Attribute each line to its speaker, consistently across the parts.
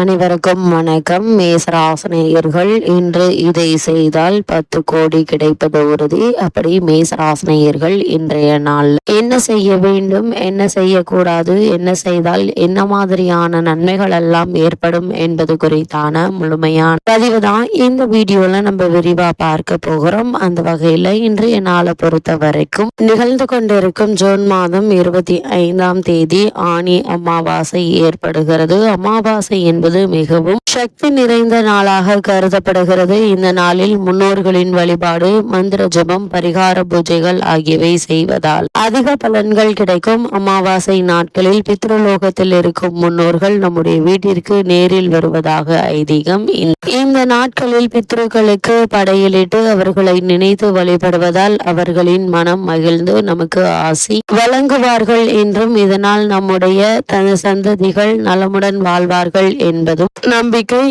Speaker 1: அனைவருக்கும் வணக்கம். மேசராசனையர்கள் இன்று இதை செய்தால் பத்து கோடி கிடைப்பது உறுதி. அப்படி மேசராசனையர்கள் இன்றைய நாள். என்ன செய்ய வேண்டும்? என்ன செய்யக்கூடாது? என்ன செய்தால் என்ன மாதிரியான நன்மைகள் எல்லாம் ஏற்படும் என்பது குறித்தான முழுமையான பதிவு தான் இந்த வீடியோல நம்ம விரிவா பார்க்க போகிறோம். அந்த வகையில இன்றைய நாளை பொறுத்த வரைக்கும் நிகழ்ந்து கொண்டிருக்கும் ஜூன் மாதம் இருபத்தி ஐந்தாம் தேதி ஆணி அமாவாசை ஏற்படுகிறது. அமாவாசை என்பது மிகவும் சக்தி நிறைந்த நாளாக கருதப்படுகிறது. இந்த நாளில் முன்னோர்களின் வழிபாடு மந்திர ஜபம் பரிகார பூஜைகள் ஆகியவை செய்வதால் அதிக பலன்கள் கிடைக்கும். அமாவாசை நாட்களில் பித்ருலோகத்தில் இருக்கும் முன்னோர்கள் நம்முடைய வீட்டிற்கு நேரில் வருவதாக ஐதீகம் இந்த- இந்த நாட்களில் பித்ருக்களுக்கு படையலிட்டு அவர்களை நினைத்து வழிபடுவதால் அவர்களின் மனம் மகிழ்ந்து நமக்கு ஆசி வழங்குவார்கள் என்றும் இதனால் நம்முடைய தன சந்ததிகள் நலமுடன் வாழ்வார்கள் என்பதும் நம்பிக்கை.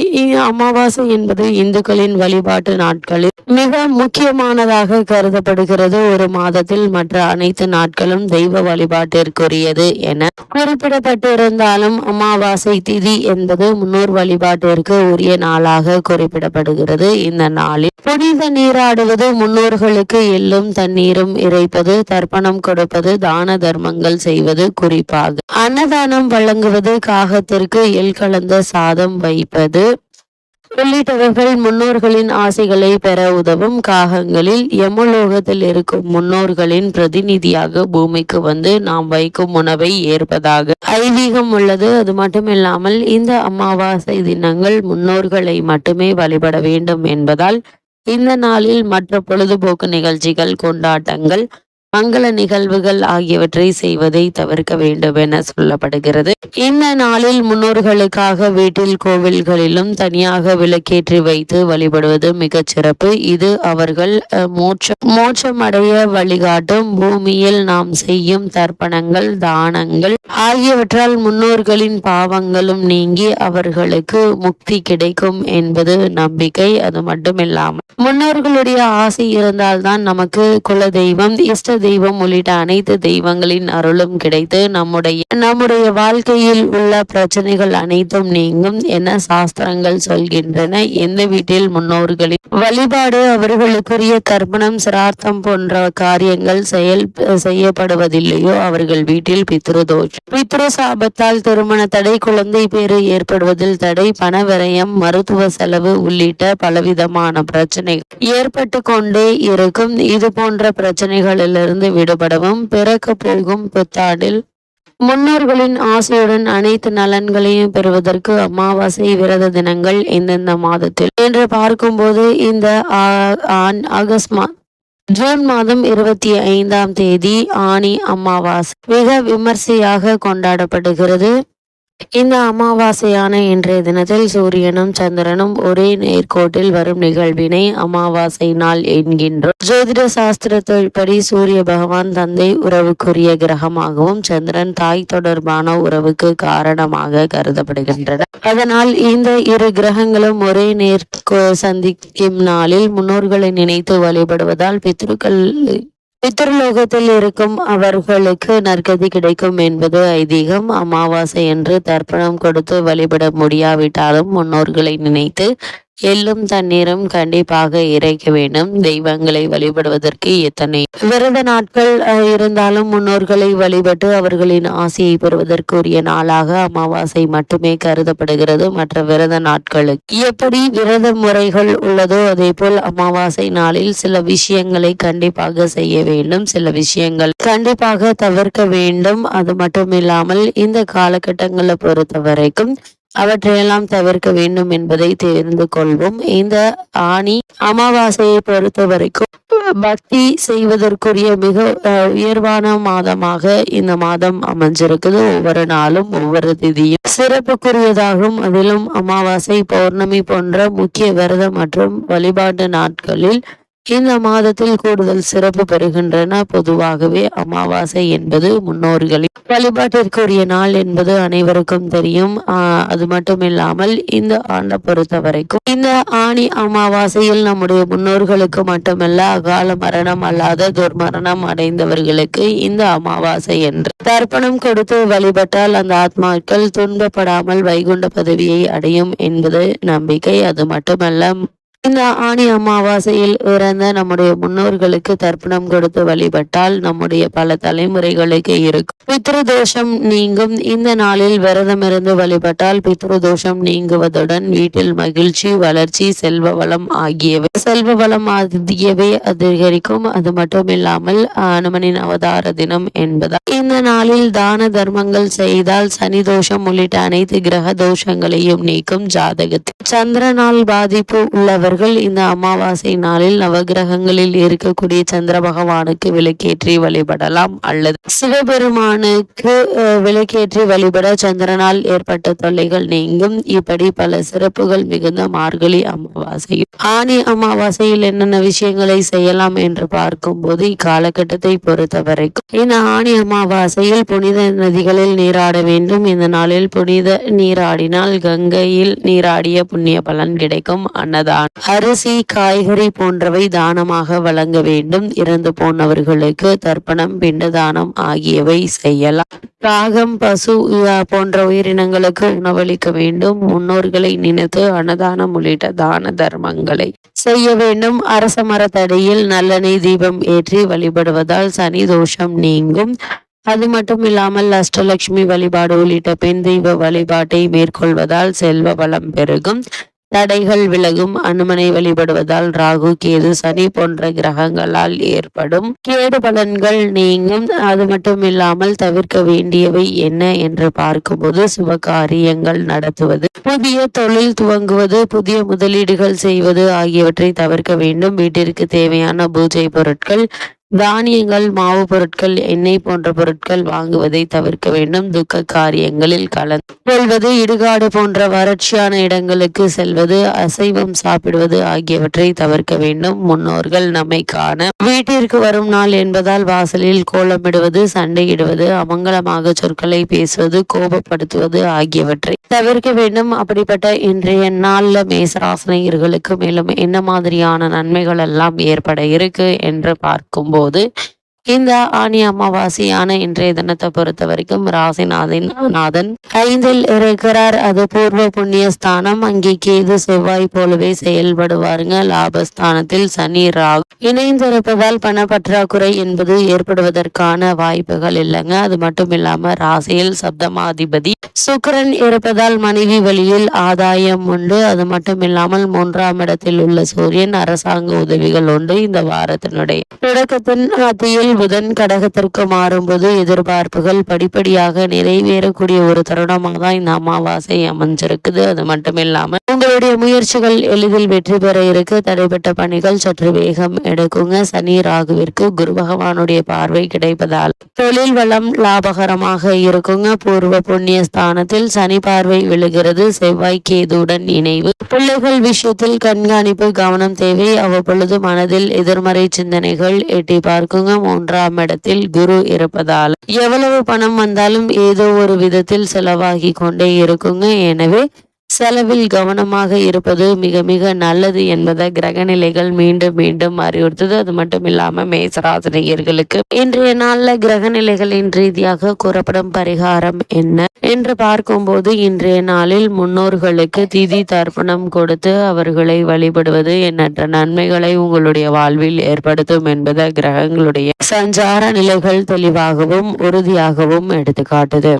Speaker 1: அமாவாசை என்பது இந்துக்களின் வழிபாட்டு நாட்களில் மிக முக்கியமானதாக கருதப்படுகிறது. ஒரு மாதத்தில் மற்ற அனைத்து நாட்களும் தெய்வ வழிபாட்டிற்குரியது என குறிப்பிடப்பட்டிருந்தாலும் அமாவாசை திதி என்பது முன்னோர் வழிபாட்டிற்கு உரிய நாளாக குறிப்பிடப்படுகிறது. இந்த நாளில் புனித நீராடுவது முன்னோர்களுக்கு எள்ளும் தண்ணீரும் இறைப்பது தர்ப்பணம் கொடுப்பது தான தர்மங்கள் செய்வது குறிப்பாக. அன்னதானம் வழங்குவது காகத்திற்கு எல் கலந்த சாதம் வைப்பது. உள்ளிட்டவர்கள் முன்னோர்களின் ஆசைகளை பெற உதவும் காகங்களில் யமலோகத்தில் இருக்கும் முன்னோர்களின் பிரதிநிதியாக பூமிக்கு வந்து நாம் வைக்கும் உணவை ஏற்பதாக ஐதீகம் உள்ளது. அது மட்டுமில்லாமல் இந்த அமாவாசை தினங்கள் முன்னோர்களை மட்டுமே வழிபட வேண்டும் என்பதால் இந்த நாளில் மற்ற பொழுதுபோக்கு நிகழ்ச்சிகள் கொண்டாட்டங்கள் மங்கள நிகழ்வுகள் ஆகியவற்றை செய்வதை தவிர்க்க வேண்டும் என சொல்லப்படுகிறது. இந்த நாளில் முன்னோர்களுக்காக வீட்டில் கோவில்களிலும் தனியாக விளக்கேற்றி வைத்து வழிபடுவது மிகச் சிறப்பு. இது அவர்கள் மோட்சம் மோட்சமடைய வழிகாட்டும். பூமியில் நாம் செய்யும் தர்ப்பணங்கள் தானங்கள் ஆகியவற்றால் முன்னோர்களின் பாவங்களும் நீங்கி அவர்களுக்கு முக்தி கிடைக்கும் என்பது நம்பிக்கை. அது மட்டுமில்லாமல் முன்னோர்களுடைய ஆசை இருந்தால்தான் நமக்கு குல தெய்வம் இஷ்ட தெய்வம் உள்ளிட்ட அனைத்து தெய்வங்களின் அருளும் கிடைத்து நம்முடைய நம்முடைய வாழ்க்கையில் உள்ள பிரச்சனைகள் அனைத்தும் நீங்கும் என சாஸ்திரங்கள் சொல்கின்றன. எந்த வீட்டில் முன்னோர்களின் வழிபாடு அவர்களுக்குரிய கர்ப்பணம் சிரார்த்தம் போன்ற காரியங்கள் செயல் செய்யப்படுவதில்லையோ அவர்கள் வீட்டில் பித்ருதோஷம் பித்ரு சாபத்தால் திருமண தடை குழந்தை பேறு ஏற்படுவதில் தடை பண விரயம் மருத்துவ செலவு உள்ளிட்ட பலவிதமான பிரச்சனைகள் ஏற்பட்டு கொண்டே இருக்கும். இது போன்ற பிரச்சனைகளிலிருந்து விடுபடவும் பிறக்க போகும் புத்தாண்டில் முன்னோர்களின் ஆசையுடன் அனைத்து நலன்களையும் பெறுவதற்கு அமாவாசை விரத தினங்கள் எந்தெந்த மாதத்தில். என்று பார்க்கும்போது இந்த ஆகஸ்ட் மா ஜூன் மாதம் இருபத்தி ஐந்தாம் தேதி ஆணி அமாவாசை. மிக விமர்சையாக கொண்டாடப்படுகிறது. இந்த அமாவாசையான இன்றைய தினத்தில் சூரியனும் சந்திரனும் ஒரே நேர்கோட்டில் வரும் நிகழ்வினை அமாவாசை நாள் என்கின்றோம். ஜோதிட சாஸ்திரத்தின்படி சூரிய பகவான் தந்தை உறவுக்குரிய கிரகமாகவும் சந்திரன் தாய் தொடர்பான உறவுக்கு காரணமாக கருதப்படுகின்றன. அதனால் இந்த இரு கிரகங்களும் ஒரே நேர் சந்திக்கும் நாளில் முன்னோர்களை நினைத்து வழிபடுவதால் பித்ருக்கள் பித்ருலோகத்தில் இருக்கும் அவர்களுக்கு நற்கதி கிடைக்கும் என்பது ஐதீகம். அமாவாசை என்று தர்ப்பணம் கொடுத்து வழிபட முடியாவிட்டாலும் முன்னோர்களை நினைத்து எள்ளும் தண்ணீரும் கண்டிப்பாக இறைக்க வேண்டும். தெய்வங்களை வழிபடுவதற்கு எத்தனை விரத நாட்கள் இருந்தாலும் முன்னோர்களை வழிபட்டு அவர்களின் ஆசையை பெறுவதற்குரிய நாளாக அமாவாசை மட்டுமே கருதப்படுகிறது. மற்ற விரத நாட்களுக்கு எப்படி விரத முறைகள் உள்ளதோ அதே போல் அமாவாசை நாளில் சில விஷயங்களை கண்டிப்பாக செய்ய வேண்டும். சில விஷயங்கள் கண்டிப்பாக தவிர்க்க வேண்டும். அது மட்டும் இல்லாமல் இந்த காலகட்டங்களை பொறுத்த வரைக்கும் அவற்றையெல்லாம் தவிர்க்க வேண்டும் என்பதை தெரிந்து கொள்வோம். இந்த ஆணி அமாவாசையை பொறுத்த வரைக்கும் பக்தி செய்வதற்குரிய மிக அஹ், உயர்வான மாதமாக இந்த மாதம் அமைஞ்சிருக்குது. ஒவ்வொரு நாளும் ஒவ்வொரு திதியும் சிறப்புக்குரியதாகும். அதிலும் அமாவாசை பௌர்ணமி போன்ற முக்கிய விரதம் மற்றும் வழிபாட்டு நாட்களில் இந்த மாதத்தில் கூடுதல் சிறப்பு பெறுகின்றன. பொதுவாகவே அமாவாசை என்பது முன்னோர்களின் வழிபாட்டிற்குரிய நாள் என்பது அனைவருக்கும் தெரியும். அது மட்டும் இல்லாமல் இந்த ஆண்டை பொறுத்த வரைக்கும் இந்த ஆணி அமாவாசையில் நம்முடைய முன்னோர்களுக்கு மட்டுமல்ல அகால மரணம் அல்லாத துர்மரணம் அடைந்தவர்களுக்கு இந்த அமாவாசை என்று தர்ப்பணம் கொடுத்து வழிபட்டால் அந்த ஆத்மாக்கள் துன்பப்படாமல் வைகுண்ட பதவியை அடையும் என்பது நம்பிக்கை. அது மட்டுமல்ல இந்த ஆணி அமாவாசையில் இறந்த நம்முடைய முன்னோர்களுக்கு தர்ப்பணம் கொடுத்து வழிபட்டால் நம்முடைய பல தலைமுறைகளுக்கு இருக்கும். பித்ருதோஷம் நீங்கும். இந்த நாளில் விரதம் இருந்து வழிபட்டால் பித்ருதோஷம் நீங்குவதுடன் வீட்டில் மகிழ்ச்சி வளர்ச்சி செல்வ வளம் ஆகியவை செல்வ வளம் ஆகியவை அதிகரிக்கும். அது மட்டும் இல்லாமல் அனுமனின் அவதார தினம் என்பதால். இந்த நாளில் தான தர்மங்கள் செய்தால் சனி தோஷம் உள்ளிட்ட அனைத்து கிரக தோஷங்களையும் நீக்கும் ஜாதகத்தில். சந்திரனால் பாதிப்பு உள்ளவர் அவர்கள் இந்த அமாவாசை நாளில் நவகிரகங்களில் இருக்கக்கூடிய சந்திர பகவானுக்கு விளக்கேற்றி வழிபடலாம் அல்லது சிவபெருமானுக்கு விளக்கேற்றி வழிபட சந்திரனால் ஏற்பட்ட தொல்லைகள் நீங்கும். இப்படி பல சிறப்புகள் மிகுந்த மார்கழி அமாவாசை. ஆனி அமாவாசையில் என்னென்ன விஷயங்களை செய்யலாம் என்று பார்க்கும்போது இக்காலகட்டத்தை பொறுத்த வரைக்கும் இந்த ஆணி அமாவாசையில் புனித நதிகளில் நீராட வேண்டும். இந்த நாளில் புனித நீராடினால் கங்கையில் நீராடிய புண்ணிய பலன் கிடைக்கும். அன்னதான் அரிசி காய்கறி போன்றவை தானமாக வழங்க வேண்டும். இறந்து போனவர்களுக்கு தர்ப்பணம் பிண்ட தானம் ஆகியவை செய்யலாம். ராகம் பசு போன்ற உயிரினங்களுக்கு உணவளிக்க வேண்டும். முன்னோர்களை நினைத்து அன்னதானம் உள்ளிட்ட தான தர்மங்களை செய்ய வேண்டும். அரச மரத்தடியில் நல்லெண்ணெய் தீபம் ஏற்றி வழிபடுவதால் சனி தோஷம் நீங்கும். அது மட்டும் இல்லாமல் அஷ்டலட்சுமி வழிபாடு உள்ளிட்ட பெண் தெய்வ வழிபாட்டை மேற்கொள்வதால் செல்வ வளம் பெருகும். தடைகள் விலகும் அனுமனை வழிபடுவதால் ராகு கேது சனி போன்ற கிரகங்களால் ஏற்படும் கேடு பலன்கள் நீங்கும். அது மட்டும் இல்லாமல் தவிர்க்க வேண்டியவை என்ன என்று பார்க்கும்போது சுபகாரியங்கள் நடத்துவது புதிய தொழில் துவங்குவது புதிய முதலீடுகள் செய்வது ஆகியவற்றை தவிர்க்க வேண்டும். வீட்டிற்கு தேவையான பூஜை பொருட்கள் தானியங்கள் மாவு பொருட்கள் எண்ணெய் போன்ற பொருட்கள் வாங்குவதை தவிர்க்க வேண்டும். துக்க காரியங்களில் கலந்து கொள்வது இடுகாடு போன்ற வறட்சியான இடங்களுக்கு செல்வது அசைவம் சாப்பிடுவது ஆகியவற்றை தவிர்க்க வேண்டும். முன்னோர்கள் நம்மை காண வீட்டிற்கு வரும் நாள் என்பதால் வாசலில் கோலமிடுவது சண்டையிடுவது அமங்கலமாக சொற்களை பேசுவது கோபப்படுத்துவது ஆகியவற்றை தவிர்க்க வேண்டும். அப்படிப்பட்ட இன்றைய நாள்ல மேசராசனையர்களுக்கு மேலும் என்ன மாதிரியான நன்மைகள் எல்லாம் ஏற்பட இருக்கு என்று பார்க்கும்போது போது. இந்த ஆணி அமாவாசையான இன்றைய தினத்தை பொறுத்த வரைக்கும் ராசிநாதன் நாதன் ஐந்தில் இருக்கிறார். அது பூர்வ புண்ணிய ஸ்தானம். அங்கே கேது செவ்வாய் போலவே செயல்படுவாருங்க. லாபஸ்தானத்தில் சனி ராகு இணைந்திருப்பதால் பண பற்றாக்குறை என்பது ஏற்படுவதற்கான வாய்ப்புகள் இல்லைங்க. அது மட்டும் இல்லாம ராசியில் சப்தமாதிபதி சுக்கரன் இருப்பதால் மனைவி வழியில் ஆதாயம் உண்டு. அது மட்டும் இல்லாமல் மூன்றாம் இடத்தில் உள்ள சூரியன் அரசாங்க உதவிகள் உண்டு. இந்த வாரத்தினுடைய தொடக்கத்தின் மத்தியில் புதன் கடகத்திற்கு மாறும்போது எதிர்பார்ப்புகள் படிப்படியாக நிறைவேறக்கூடிய ஒரு தருணமாக தான் இந்த அமாவாசை அமைஞ்சிருக்குது. அது மட்டும் இல்லாமல் உங்களுடைய முயற்சிகள் எளிதில் வெற்றி பெற இருக்கு. தடைப்பட்ட பணிகள் சற்று வேகம் எடுக்குங்க. சனி ராகுவிற்கு குரு பகவானுடைய பார்வை கிடைப்பதால் தொழில் வளம் லாபகரமாக இருக்குங்க. பூர்வ புண்ணிய ஸ்தானத்தில் சனி பார்வை விழுகிறது. செவ்வாய் கேதுடன் இணைவு. பிள்ளைகள் விஷயத்தில் கண்காணிப்பு கவனம் தேவை. அவ்வப்பொழுது மனதில் எதிர்மறை சிந்தனைகள் எட்டி பார்க்குங்க. மூன்றாம் இடத்தில் குரு இருப்பதால் எவ்வளவு பணம் வந்தாலும் ஏதோ ஒரு விதத்தில் செலவாகி கொண்டே இருக்குங்க. எனவே செலவில் கவனமாக இருப்பது மிக மிக நல்லது என்பதை கிரகநிலைகள் மீண்டும் மீண்டும் அறிவுறுத்தது. அது மட்டும் இல்லாம மேசராசினியர்களுக்கு இன்றைய நாள்ல கிரகநிலைகளின் ரீதியாக கூறப்படும் பரிகாரம் என்ன என்று பார்க்கும்போது இன்றைய நாளில் முன்னோர்களுக்கு திதி தர்ப்பணம் கொடுத்து அவர்களை வழிபடுவது எண்ணற்ற நன்மைகளை உங்களுடைய வாழ்வில் ஏற்படுத்தும் என்பதை கிரகங்களுடைய சஞ்சார நிலைகள் தெளிவாகவும் உறுதியாகவும் எடுத்துக்காட்டுது.